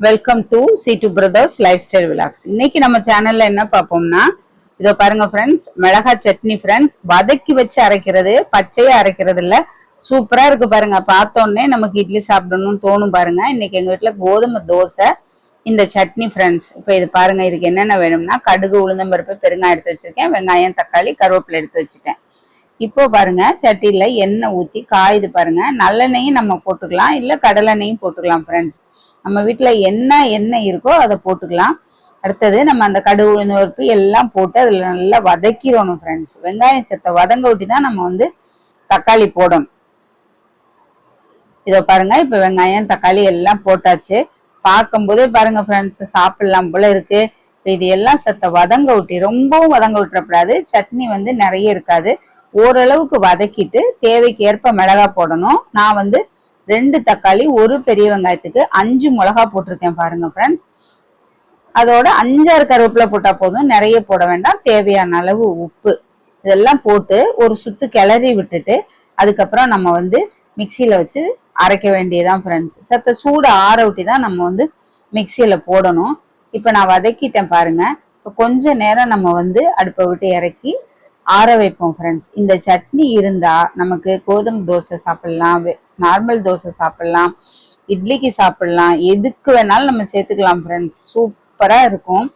Welcome to C two brothers lifestyle vlogs இன்னைக்கு நம்ம சேனல்ல என்ன பார்ப்போம்னா இதோ பாருங்க ஃப்ரெண்ட்ஸ் மிளகாய் சட்னி ஃப்ரெண்ட்ஸ் வதக்கி வச்சு அரைக்கிறது பச்சையா அரைக்கிறது இல்ல. சூப்பரா இருக்கு பாருங்க. பார்த்தோன்னே நமக்கு இட்லி சாப்பிடணும்னு தோணும் பாருங்க. இன்னைக்கு எங்க வீட்டுல கோதுமை தோசை இந்த சட்னி ஃப்ரெண்ட்ஸ் இப்போ இது பாருங்க இதுக்கு என்னென்ன வேணும்னா கடுகு உளுந்தம்பருப்பு பெருங்காயம் எடுத்து வச்சிருக்கேன். வெங்காயம் தக்காளி கருவேப்பிலை எடுத்து வச்சுட்டேன். இப்போ பாருங்க சட்டியில எண்ணெய் ஊத்தி காயுது பாருங்க. நல்லெண்ணெயும் நம்ம போட்டுக்கலாம் இல்ல கடலெண்ணெயும் போட்டுக்கலாம் ஃப்ரெண்ட்ஸ் நம்ம வீட்டில் என்ன எண்ணெய் இருக்கோ அதை போட்டுக்கலாம். அடுத்தது நம்ம அந்த கடுகு உளுந்து பருப்பு எல்லாம் போட்டு அதில் நல்லா வதக்கிடணும் ஃப்ரெண்ட்ஸ் வெங்காயம் சத்தை வதங்க விட்டு தான் நம்ம வந்து தக்காளி போடணும். இதோ பாருங்க இப்போ வெங்காயம் தக்காளி எல்லாம் போட்டாச்சு. பார்க்கும்போதே பாருங்க ஃப்ரெண்ட்ஸ் சாப்பிடலாம் போல இருக்கு. இது எல்லாம் சத்த வதங்க ஊட்டி ரொம்பவும் வதங்க விட்டுறக்கூடாது சட்னி வந்து நிறைய இருக்காது. ஓரளவுக்கு வதக்கிட்டு தேவைக்கு ஏற்ப மிளகா போடணும். நான் வந்து ரெண்டு தக்காளி ஒரு பெரிய வெங்காயத்துக்கு அஞ்சு மிளகா போட்டிருக்கேன் பாருங்க ஃப்ரெண்ட்ஸ் அதோட அஞ்சாறு கருவேப்பிலை போட்டா போதும். நிறைய போட வேண்டாம். தேவையான அளவு உப்பு. இதெல்லாம் போட்டு ஒரு சுத்து கிளறி விட்டுட்டு அதுக்கப்புறம் நம்ம வந்து மிக்சியில வச்சு அரைக்க வேண்டியதான் ஃப்ரெண்ட்ஸ் சத்த சூடு ஆற விட்டி தான் நம்ம வந்து மிக்சியில போடணும். இப்போ நான் வதக்கிட்டேன் பாருங்க. இப்போ கொஞ்ச நேரம் நம்ம வந்து அடுப்பை விட்டு இறக்கி ஆற வைப்போம் ஃப்ரெண்ட்ஸ் இந்த சட்னி இருந்தா நமக்கு கோதுமை தோசை சாப்பிடலாம் நார்மல் தோசை சாப்பிடலாம் இட்லிக்கு சாப்பிடலாம் எதுக்கு வேணாலும் நம்ம சேர்த்துக்கலாம் ஃப்ரெண்ட்ஸ் சூப்பரா இருக்கும்.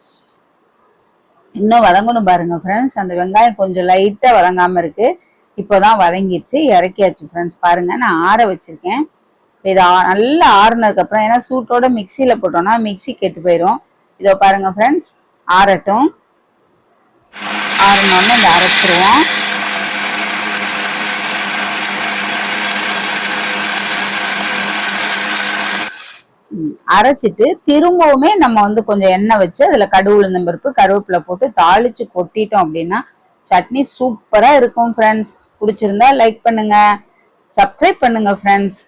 இன்னும் வதங்கணும் பாருங்க ஃப்ரெண்ட்ஸ் அந்த வெங்காயம் கொஞ்சம் லைட்டா வதங்காம இருக்கு. இப்போதான் வதங்கிடுச்சு இறக்கியாச்சு ஃப்ரெண்ட்ஸ் பாருங்க நான் ஆற வச்சிருக்கேன். இது ஆ- நல்லா ஆறுனதுக்கு அப்புறம் ஏன்னா சூட்டோட மிக்சியில போட்டோம்னா மிக்ஸி கெட்டு போயிடும் இதோ பாருங்க ஃப்ரெண்ட்ஸ் ஆறட்டும். ஆறினோடனே இந்த அரைச்சிருவோம். ம், அரைச்சிட்டு திரும்பவுமே நம்ம வந்து கொஞ்சம் எண்ணெய் வச்சு அதுல கடுகு உளுந்தம் பருப்பு கருவேப்பிலை போட்டு தாளிச்சு கொட்டிட்டோம் அப்படின்னா சட்னி சூப்பரா இருக்கும் ஃப்ரெண்ட்ஸ் பிடிச்சிருந்தா லைக் பண்ணுங்க. சப்ஸ்கிரைப் பண்ணுங்க ஃப்ரெண்ட்ஸ்